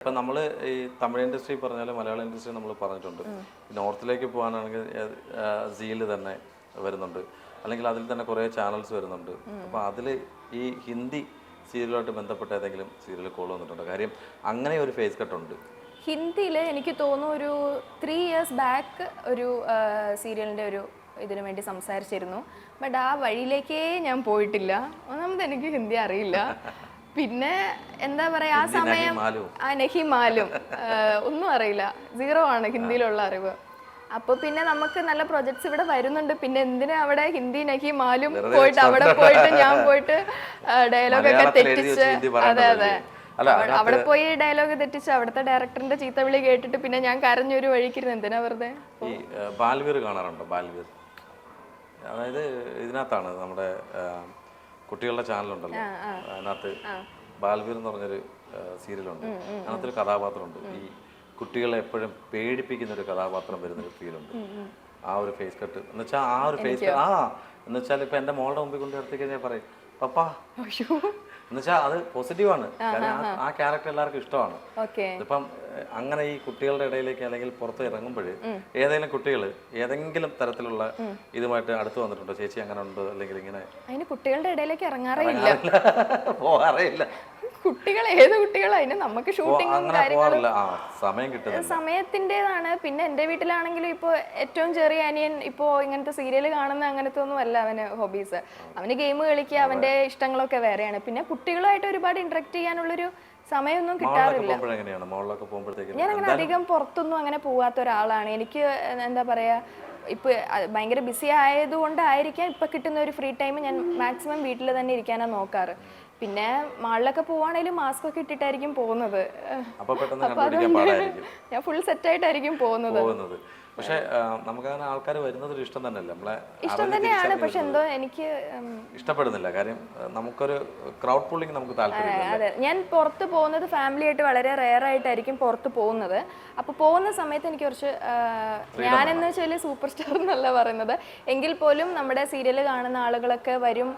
ഇപ്പം നമ്മൾ ഈ തമിഴ് ഇൻഡസ്ട്രി പറഞ്ഞാലും മലയാള ഇൻഡസ്ട്രി നമ്മൾ പറഞ്ഞിട്ടുണ്ട്. നോർത്തിലേക്ക് പോകാനാണെങ്കിൽ സീൽ തന്നെ വരുന്നുണ്ട്. അല്ലെങ്കിൽ അതിൽ തന്നെ കുറേ ചാനൽസ് വരുന്നുണ്ട്. അപ്പോൾ അതിൽ ഈ ഹിന്ദി സീരിയലുമായിട്ട് ബന്ധപ്പെട്ട ഏതെങ്കിലും സീരിയൽ കോൾ വന്നിട്ടുണ്ട്? കാര്യം അങ്ങനെ ഒരു ഫേസ് കട്ടുണ്ട് ഹിന്ദിയിൽ എനിക്ക് തോന്നുന്നു ഒരു ത്രീ ഇയേഴ്സ് ബാക്ക് ഒരു സീരിയലിന്റെ ഒരു ഇതിനു വേണ്ടി സംസാരിച്ചിരുന്നു. ബട്ട് ആ വഴിയിലേക്കേ ഞാൻ പോയിട്ടില്ല. ഒന്നാമത് എനിക്ക് ഹിന്ദി അറിയില്ല. പിന്നെ എന്താ പറയാ ആ സമയം ആ നഹി മാലും. ഒന്നും അറിയില്ല. സീറോ ആണ് ഹിന്ദിയിലുള്ള അറിവ്. അപ്പൊ പിന്നെ നമുക്ക് നല്ല പ്രൊജക്ട്സ് ഇവിടെ വരുന്നുണ്ട്. പിന്നെ എന്തിനാ അവിടെ ഹിന്ദി നഹി മാലും പോയിട്ട് അവിടെ പോയിട്ട് ഞാൻ പോയിട്ട് ഡയലോഗ് ഒക്കെ തെറ്റിച്ച് അതെ അതെ. അവിടെ പോയി ഡയലോഗ് തെറ്റിച്ച് അവിടുത്തെ ഡയറക്ടറിന്റെ ചീത്ത വിളി കേട്ടിട്ട് പിന്നെ ഞാൻ കരഞ്ഞൊരു വഴിക്കിരുന്നു എന്തിനാ വെറുതെ? ഈ ആ, ബാൽവീർ കാണാറുണ്ടോ? ബാൽവീർ. അതായത് ഇതിനകത്താണ് നമ്മുടെ കുട്ടികളുടെ ചാനലുണ്ടല്ലോ. അതിനകത്ത് ബാൽവീർ എന്ന് പറഞ്ഞൊരു സീരിയലുണ്ട്. അതിനകത്തൊരു കഥാപാത്രമുണ്ട്. ഈ കുട്ടികളെ എപ്പോഴും പേടിപ്പിക്കുന്ന ഒരു കഥാപാത്രം വരുന്നൊരു ഫീലുണ്ട് ആ ഒരു ഫേസ് കട്ട്. എന്ന് വെച്ചാൽ ആ ഒരു ഫേസ് കട്ട്. ആ എന്ന് വെച്ചാൽ ഇപ്പൊ എന്റെ മോളുടെ മുമ്പിൽ കൊണ്ട് നിർത്തി കഴിഞ്ഞാൽ പറയും പപ്പാ അയ്യോ എന്ന് വെച്ചാൽ അത് പോസിറ്റീവാണ്. കാരണം ആ- ക്യാരക്ടർ എല്ലാവർക്കും ഇഷ്ടമാണ്. ഇപ്പം അങ്ങനെ ഈ കുട്ടികളുടെ ഇടയിലേക്ക് അല്ലെങ്കിൽ പുറത്ത് ഇറങ്ങുമ്പോൾ ഏതെങ്കിലും കുട്ടികൾ ഏതെങ്കിലും തരത്തിലുള്ള ഇതുമായിട്ട് അടുത്ത് വന്നിട്ടുണ്ടോ? ചേച്ചി അങ്ങനെ ഉണ്ടോ അല്ലെങ്കിൽ ഇങ്ങനെ അതിന് കുട്ടികളുടെ ഇടയിലേക്ക് ഇറങ്ങാറേ ഇല്ല. പോകാറില്ല കുട്ടികൾ ഏത് കുട്ടികളാ? അതിന് നമുക്ക് ഷൂട്ടിങ്ങും കാര്യങ്ങളും സമയത്തിന്റെതാണ്. പിന്നെ എന്റെ വീട്ടിലാണെങ്കിലും ഇപ്പോൾ ഏറ്റവും ചെറിയ അനിയൻ ഇപ്പോൾ ഇങ്ങനത്തെ സീരിയൽ കാണുന്ന അങ്ങനത്തെ ഒന്നും അല്ല അവന് ഹോബീസ് അവന് ഗെയിം കളിക്കുക അവന്റെ ഇഷ്ടങ്ങളൊക്കെ വേറെയാണ്. പിന്നെ കുട്ടികളുമായിട്ട് ഒരുപാട് ഇന്ററാക്ട് ചെയ്യാനുള്ളൊരു സമയമൊന്നും കിട്ടാറില്ല. ഞാൻ അങ്ങനെ അധികം പുറത്തൊന്നും അങ്ങനെ പോവാത്ത ഒരാളാണ്. എനിക്ക് എന്താ പറയാ ഇപ്പൊ ഭയങ്കര ബിസി ആയതുകൊണ്ടായിരിക്കാം ഇപ്പൊ കിട്ടുന്ന ഒരു ഫ്രീ ടൈം ഞാൻ മാക്സിമം വീട്ടിൽ തന്നെ ഇരിക്കാനാണ് നോക്കാറ്. പിന്നെ മാളിലൊക്കെ പോവാണെങ്കിലും മാസ്ക് ഒക്കെ ഇട്ടിട്ടായിരിക്കും പോകുന്നത്. ഞാൻ ഫുൾ സെറ്റ് ആയിട്ടായിരിക്കും പോകുന്നത്. പക്ഷെ നമുക്കങ്ങനെ ആൾക്കാർ വരുന്നത് ഒരു ഇഷ്ടം തന്നെയല്ലേ? നമ്മളെ ഇഷ്ടം തന്നെയാണ് പക്ഷെ എന്തോ എനിക്ക് ഇഷ്ടപ്പെടുന്നില്ല. കാര്യം നമുക്കൊരു ക്രൗഡ് പുള്ളിങ് നമുക്ക് താല്പര്യം ഞാൻ പുറത്ത് പോകുന്നത് ഫാമിലി ആയിട്ട് വളരെ റെയർ ആയിട്ടായിരിക്കും പുറത്ത് പോകുന്നത്. അപ്പോൾ പോകുന്ന സമയത്ത് എനിക്ക് കുറച്ച് ഞാനെന്ന് വെച്ചാൽ സൂപ്പർ സ്റ്റാർ എന്നല്ല പറയുന്നത്. എങ്കിൽ പോലും നമ്മുടെ സീരിയൽ കാണുന്ന ആളുകളൊക്കെ വരും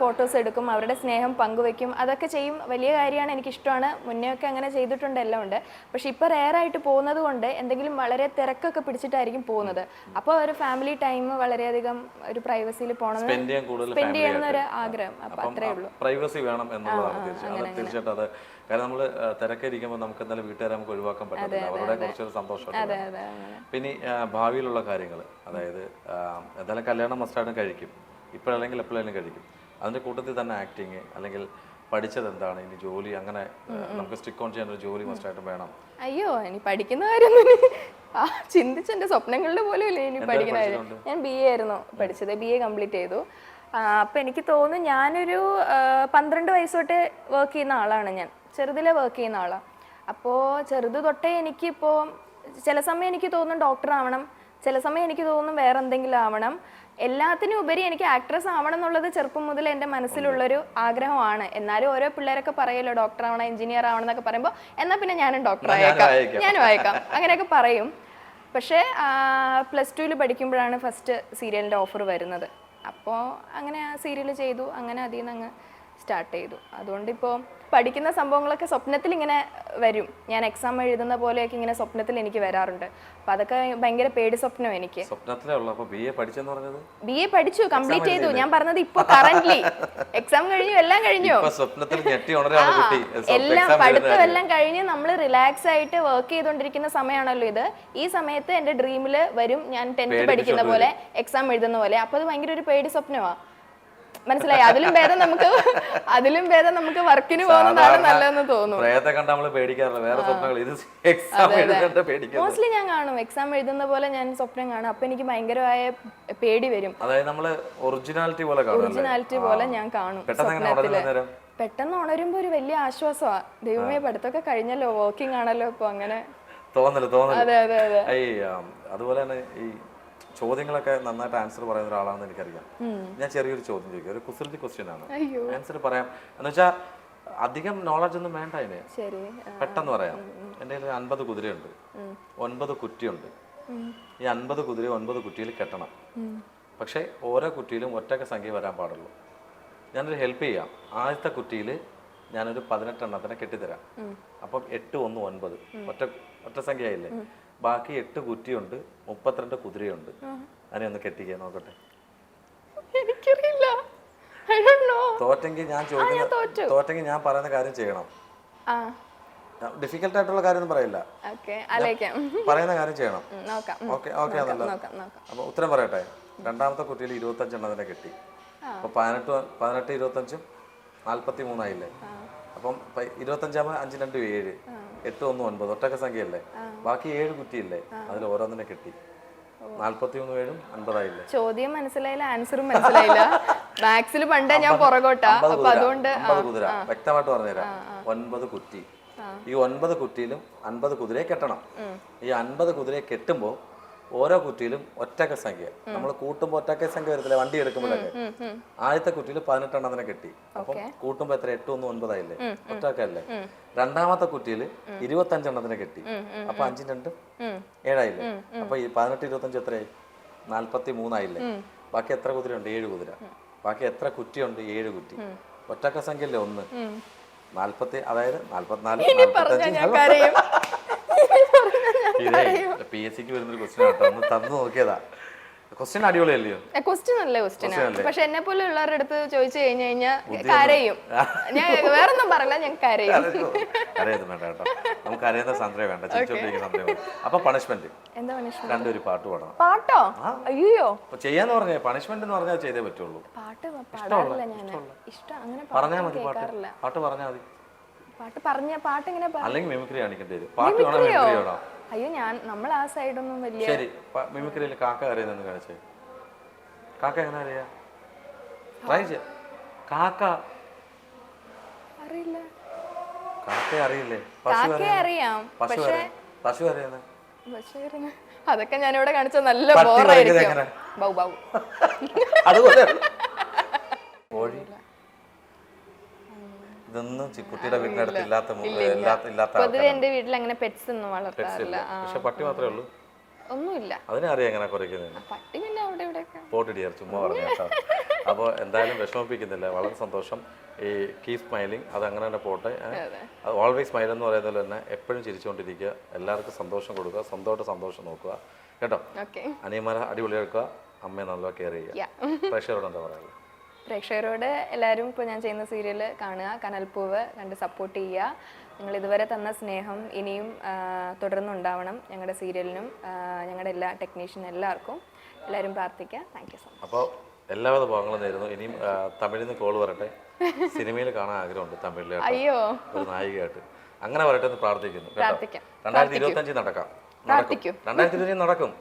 ഫോട്ടോസ് എടുക്കും അവരുടെ സ്നേഹം പങ്കുവെക്കും. അതൊക്കെ ചെയ്യും. വലിയ കാര്യമാണ് എനിക്കിഷ്ടമാണ്. മുന്നേ ഒക്കെ അങ്ങനെ ചെയ്തിട്ടുണ്ട് എല്ലാം ഉണ്ട്. പക്ഷെ ഇപ്പോൾ റെയർ ആയിട്ട് പോകുന്നത് കൊണ്ട് എന്തെങ്കിലും വളരെ തിരക്കൊക്കെ പിടിച്ചിട്ടായിരിക്കും പോകുന്നത്. അപ്പോൾ ഒരു ഫാമിലി ടൈം വളരെയധികം ഒരു പ്രൈവസിയിൽ പോകണം സ്പെൻഡ് ചെയ്യാൻ കൂടുതൽ സ്പെൻഡ് ചെയ്യണം ഒരു ആഗ്രഹം. അപ്പോൾ അത്രേ ഉള്ളൂ. പ്രൈവസി വേണം എന്നുള്ളതാണ് തീർച്ചയായിട്ടും അത് കാരണം നമ്മൾ തിരക്കായിരിക്കുമ്പോൾ നമുക്ക് എന്തായാലും വീട്ടുകാരെ നമുക്ക് ഒഴിവാക്കാൻ പറ്റില്ല അവരുടെ കുറച്ചൊരു സന്തോഷം പിന്നെ ഭാവിയിലുള്ള കാര്യങ്ങൾ. അതായത് എന്തായാലും കല്യാണം മസ്റ്റായിട്ടും കഴിക്കും. ഇപ്പോഴല്ലെങ്കിൽ എപ്പോഴെങ്കിലും കഴിക്കും. അതിന്റെ കൂട്ടത്തിൽ തന്നെ ആക്ടിങ് അല്ലെങ്കിൽ പഠിച്ചത് എന്താണ് ഇനി ജോലി അങ്ങനെ നമുക്ക് സ്റ്റിക്ക് ഓൺ ചെയ്യാൻ ഒരു ജോലി മസ്റ്റായിട്ടും വേണം. അയ്യോ ഇനി പഠിക്കുന്ന കാര്യം ആ ചിന്തിച്ച എന്റെ സ്വപ്നങ്ങളുടെ പോലും ഇല്ല ഇനി പഠിക്കുന്ന കാര്യം ഞാൻ ബി എ ആയിരുന്നു പഠിച്ചത് ബി എ കംപ്ലീറ്റ് ചെയ്തു. അപ്പൊ എനിക്ക് തോന്നുന്നു ഞാനൊരു പന്ത്രണ്ട് വയസ്സ് തൊട്ട് വർക്ക് ചെയ്യുന്ന ആളാണ് ഞാൻ. ചെറുതിലെ വർക്ക് ചെയ്യുന്ന ആളാണ് അപ്പോൾ ചെറുത് തൊട്ടേ എനിക്കിപ്പോൾ ചില സമയം എനിക്ക് തോന്നുന്നു ഡോക്ടർ ആവണം. ചില സമയം എനിക്ക് തോന്നും വേറെ എന്തെങ്കിലും ആവണം എല്ലാത്തിനും ഉപരി എനിക്ക് ആക്ട്രസ് ആവണം എന്നുള്ളത് ചെറുപ്പം മുതൽ എന്റെ മനസ്സിലുള്ളൊരു ആഗ്രഹമാണ്. എന്നാലും ഓരോ പിള്ളേരൊക്കെ പറയല്ലോ ഡോക്ടർ ആവണം എഞ്ചിനീയർ ആവണം എന്നൊക്കെ പറയുമ്പോൾ എന്നാൽ പിന്നെ ഞാനും ഡോക്ടർ ആയേക്കാം. ഞാനും ആയേക്കാം. അങ്ങനെയൊക്കെ പറയും. പക്ഷേ പ്ലസ് ടുവിൽ പഠിക്കുമ്പോഴാണ് ഫസ്റ്റ് സീരിയലിന്റെ ഓഫർ വരുന്നത്. അപ്പോൾ അങ്ങനെ ആ സീരിയൽ ചെയ്തു. അങ്ങനെ അതിൽ നിന്ന് അങ്ങ് സ്റ്റാർട്ട് ചെയ്തു. അതുകൊണ്ടിപ്പോൾ പഠിക്കുന്ന സംഭവങ്ങളൊക്കെ സ്വപ്നത്തിൽ ഇങ്ങനെ വരും. ഞാൻ എക്സാം എഴുതുന്ന പോലെയൊക്കെ ഇങ്ങനെ സ്വപ്നത്തിൽ എനിക്ക് വരാറുണ്ട്. അപ്പോൾ അതൊക്കെ ഭയങ്കര പേടി സ്വപ്നം എനിക്ക്. ബി എ പഠിച്ചു കംപ്ലീറ്റ് ചെയ്തു. ഞാൻ പറഞ്ഞത് ഇപ്പോൾ കറന്റ് എക്സാം കഴിഞ്ഞു എല്ലാം കഴിഞ്ഞു. ഇപ്പൊ എല്ലാം പഠിത്തം എല്ലാം കഴിഞ്ഞ് നമ്മൾ റിലാക്സ് ആയിട്ട് വർക്ക് ചെയ്തുകൊണ്ടിരിക്കുന്ന സമയമാണല്ലോ ഇത്. ഈ സമയത്ത് എന്റെ ഡ്രീമിൽ വരും ഞാൻ ടെൻത്ത് പഠിക്കുന്ന പോലെ എക്സാം എഴുതുന്ന പോലെ. അപ്പൊ അത് ഭയങ്കര ഒരു പേടി സ്വപ്നമാ. മനസ്സിലായി. അതിലും ഭേദം നമുക്ക് അതിലും ഭേദം നമുക്ക് വർക്കിന് പോകുന്നതാണ് നല്ലതെന്ന് തോന്നുന്നു. പ്രേതത്തെ കണ്ട നമ്മൾ പേടിക്കാറില്ല. വേറെ സ്വപ്നങ്ങൾ. ഇത് എക്സാം പേടിക്കുന്നത് മോസ്റ്റ്ലി ഞാൻ കാണും. എക്സാം എഴുതുന്ന പോലെ ഞാൻ സ്വപ്നം കാണും. അപ്പൊ എനിക്ക് ഭയങ്കരമായ പേടി വരും. അതായത് നമ്മൾ ഒറിജിനാലിറ്റി പോലെ കാണും ഒറിജിനാലിറ്റി പോലെ ഞാൻ കാണും പെട്ടെന്ന് സ്വപ്നത്തിൽ. ഉണരുമ്പോ ഒരു വലിയ ആശ്വാസമാ ദൈവമേ പഠിത്തമൊക്കെ കഴിഞ്ഞല്ലോ. വർക്കിംഗ് ആണല്ലോ ഇപ്പൊ അങ്ങനെ. തോന്നൽ തോന്നൽ. അതെ അതെ അതെ. അതുപോലെ തന്നെ ഈ ചോദ്യങ്ങളൊക്കെ നന്നായിട്ട് ആൻസർ പറയുന്ന ഒരാളാണെന്ന് എനിക്കറിയാം. ഞാൻ ചെറിയൊരു ചോദ്യം ചോദിക്കാം. ഒരു കുസൃതി ക്വസ്റ്റ്യൻ ആണ്. ആൻസർ പറയാം. എന്ന് വെച്ചാൽ അധികം നോളജ് ഒന്നും വേണ്ട അതിന്. പെട്ടെന്ന് പറയാം. എന്റെ കയ്യിൽ അൻപത് കുതിരയുണ്ട്. ഒൻപത് കുറ്റിയുണ്ട്. ഈ അൻപത് കുതിര ഒൻപത് കുറ്റിയിൽ കെട്ടണം. പക്ഷേ ഓരോ കുറ്റിയിലും ഒറ്റക്ക സംഖ്യ വരാൻ പാടുള്ളൂ. ഞാനൊരു ഹെൽപ്പ് ചെയ്യാം. ആദ്യത്തെ കുറ്റിയിൽ ഞാനൊരു പതിനെട്ടെണ്ണത്തിനെ കെട്ടിത്തരാം. അപ്പം എട്ട് ഒന്ന് ഒൻപത്. ഒറ്റ ഒറ്റ സംഖ്യയായില്ലേ? ബാക്കി എട്ട് കുറ്റിയുണ്ട് മുപ്പത്തിരണ്ട് കുതിരയുണ്ട്. അതിനെ ഒന്ന് കെട്ടിക്കാൻ നോക്കട്ടെ. എനിക്കറിയില്ല. തോറ്റെങ്കിൽ ഞാൻ ചോദിക്കുന്ന തോറ്റെങ്കിൽ ഞാൻ പറയുന്ന കാര്യം ചെയ്യണം. ഡിഫിക്കൽട്ട് ആയിട്ടുള്ള കാര്യം പറയില്ല. പറയുന്ന കാര്യം ചെയ്യണം. ഓക്കെ ഓക്കെ ആണല്ലോ അപ്പൊ ഉത്തരം പറയട്ടെ. രണ്ടാമത്തെ കുട്ടിയിൽ ഇരുപത്തഞ്ചെണ്ണത്തിനെ കിട്ടി. അപ്പൊ പതിനെട്ട് പതിനെട്ട് പതിനെട്ട് ഇരുപത്തഞ്ചും നാല്പത്തി മൂന്നായില്ലേ അപ്പം ഇരുപത്തി ഇരുപത്തഞ്ചാമത് അഞ്ച് രണ്ട് ഏഴ്. എട്ട് ഒന്ന് ഒൻപത്. ഒറ്റക്ക സംഖ്യയല്ലേ? ബാക്കി ഏഴ് കുറ്റിയില്ലേ? അതിൽ ഓരോന്നിനെ കിട്ടി. അൻപതായില്ലേ? ചോദ്യം മനസ്സിലായില്ല ആൻസറും മനസ്സിലായില്ല. മാത്സിൽ പണ്ടേ ഞാൻ പുറകോട്ടാ. അപ്പൊ അതുകൊണ്ട് കുതിര. വ്യക്തമായിട്ട് പറഞ്ഞുതരാം. ഒൻപത് കുറ്റി. ഈ ഒൻപത് കുറ്റിയിലും അൻപത് കുതിരയെ കെട്ടണം. ഈ അൻപത് കുതിരയെ കെട്ടുമ്പോൾ ഓരോ കുറ്റിയിലും ഒറ്റക്ക സംഖ്യ. നമ്മൾ കൂട്ടുമ്പോൾ ഒറ്റക്ക സംഖ്യ വരത്തില്ല? വണ്ടി എടുക്കുമ്പോഴൊക്കെ. ആദ്യത്തെ കുറ്റിയിൽ പതിനെട്ടെണ്ണത്തിനെ കിട്ടി. അപ്പം കൂട്ടുമ്പോൾ എത്ര? എട്ട് ഒന്ന് ഒൻപതായില്ലേ? ഒറ്റക്കല്ലേ? രണ്ടാമത്തെ കുറ്റിയിൽ ഇരുപത്തഞ്ചെണ്ണത്തിനെ കിട്ടി. അപ്പൊ അഞ്ചും രണ്ടും ഏഴായില്ലേ? അപ്പൊ ഈ പതിനെട്ട് ഇരുപത്തഞ്ച് എത്രയായി? നാല്പത്തി മൂന്നായില്ലേ ബാക്കി എത്ര കുതിരയുണ്ട്? ഏഴ് കുതിര. ബാക്കി എത്ര കുറ്റിയുണ്ട്? ഏഴ് കുറ്റി. ഒറ്റക്ക സംഖ്യല്ലേ ഒന്ന്? നാല്പത്തി അതായത് നാല്പത്തിനാല് പറഞ്ഞാ നാല്പത്തഞ്ച് ഞാൻ കരയും ഇതേ പി എസ് സിക്ക് വരുന്നൊരു ക്വസ്റ്റ്യൻ തന്നു നോക്കിയതാ. ക്വസ്റ്റ്യൻ അടിപൊളിയല്ലയോ? ക്വസ്റ്റ്യൻ നല്ല പക്ഷെ എന്നെ പോലെ ഉള്ളവരുടെ അടുത്ത് ചോദിച്ചു കഴിഞ്ഞു കഴിഞ്ഞാൽ കരയും. ഞാൻ വേറൊന്നും പറയില്ല ഞാൻ കരയും. വേണ്ട കേട്ടോ. നമുക്ക് അറിയുന്ന സന്ദ്രയ വേണ്ട. ചിരിച്ചോണ്ടിരിക്കുന്ന സന്ദ്രയ വേണ്ട. അപ്പൊ പണിഷ്മെന്റ് എന്താ പണിഷ്മെന്റ് രണ്ടൊരു പാട്ട് പാടണം. പാട്ടോ? അയ്യോ. ചെയ്യാന്ന് പറഞ്ഞ പണിഷ്മെന്റ് എന്ന് പറഞ്ഞാൽ ചെയ്തേ പറ്റുള്ളൂ. പാട്ട് പാടാറില്ല ഞാൻ. ഇഷ്ടം അങ്ങനെ പറഞ്ഞാൽ മതി പാട്ട്. പാട്ട് പറഞ്ഞാൽ മതി. പാട്ട് പറഞ്ഞ പാട്ട് ഇങ്ങനെ അല്ലെങ്കിൽ മിമിക്രി കാണിക്കേണ്ടി വരും. പാട്ട് വേണോ മിമിക്രി വേണം? അയ്യോ ഞാൻ നമ്മൾ ആ സൈഡൊന്നും വലിയ ശരി മിമിക്രിയിൽ കാക്ക അറിയുന്നെന്ന് കാണിച്ചേ. കാക്ക എങ്ങനെ അറിയാ? ട്രൈ ചെയ്യ കാക്ക. അറിയില്ല. കാക്ക അറിയില്ലേ? പശു കാക്കയെ അറിയാം അറിയാം പശു പക്ഷെ അറിയാം പശു അറിയുന്നേ അതൊക്കെ ഞാൻ ഇവിടെ കാണിച്ച നല്ല പട്ടി ബോറായിരിക്കും എങ്ങനെ? ബൗ ബൗ. അതുപോലെ കോഴി. ഇതൊന്നും ചി- കുട്ടിയുടെ വീടിനടുത്ത് ഇല്ലാത്ത ഇല്ലാത്ത പൊതുവെ എന്റെ വീട്ടിൽ അങ്ങനെ പെറ്റ്സ് ഒന്നും വളർത്താറില്ല. പക്ഷെ പട്ടി മാത്രമേ ഉള്ളൂ. ഒന്നുമില്ല. അതിനെ അറിയാം എങ്ങനെ കുറയ്ക്കുന്നത്. പട്ടി പിന്നെ അവിടെ ഇവിടെയൊക്കെ. പോട്ടിടിയാർ ചുമ്മാ പറഞ്ഞു കേട്ടോ. അപ്പോൾ എന്തായാലും വിഷമിപ്പിക്കുന്നില്ല. വളരെ സന്തോഷം. ഈ കീ സ്മൈലിംഗ് അത് അങ്ങനെ തന്നെ പോട്ടെ അത് ഓൾവേസ് സ്മൈൽ എന്ന് പറയുന്നത് തന്നെ എപ്പോഴും ചിരിച്ചുകൊണ്ടിരിക്കുക. എല്ലാവർക്കും സന്തോഷം കൊടുക്കുക. സ്വന്തമായിട്ട് സന്തോഷം നോക്കുക. കേട്ടോ? അനിയന്മാരെ അടിപൊളിയാക്കുക. അമ്മയെ നല്ല കെയർ ചെയ്യുക. പ്രഷറോട് പ്രേക്ഷകരോട് എന്താ പറയുക പ്രേക്ഷകരോട് എല്ലാവരും ഇപ്പോൾ ഞാൻ ചെയ്യുന്ന സീരിയൽ കാണുക കനൽപ്പൂവ് കണ്ട് സപ്പോർട്ട് ചെയ്യുക. നിങ്ങൾ ഇതുവരെ തന്ന സ്നേഹം ഇനിയും തുടർന്നുണ്ടാവണം ഞങ്ങളുടെ സീരിയലിനും ഞങ്ങളുടെ എല്ലാ ടെക്നീഷ്യൻ എല്ലാവർക്കും. എല്ലാവരും പ്രാർത്ഥിക്കുക. താങ്ക് യു സോ മച്ച് അപ്പോൾ എല്ലാവിധ ഭാഗങ്ങളും നേരുന്നു. ഇനിയും തമിഴിൽ നിന്ന് കോൾ വരട്ടെ. സിനിമയിൽ കാണാൻ ആഗ്രഹമുണ്ട് തമിഴിലെ അയ്യോ. ഒരു നായികയായിട്ട്. അങ്ങനെ വരട്ടെ എന്ന് പ്രാർത്ഥിക്കുന്നു രണ്ടായിരത്തി ഇരുപത്തി അഞ്ചിൽ നടക്കാം. രണ്ടായിരത്തി ഇരുപത്തി നടക്കും.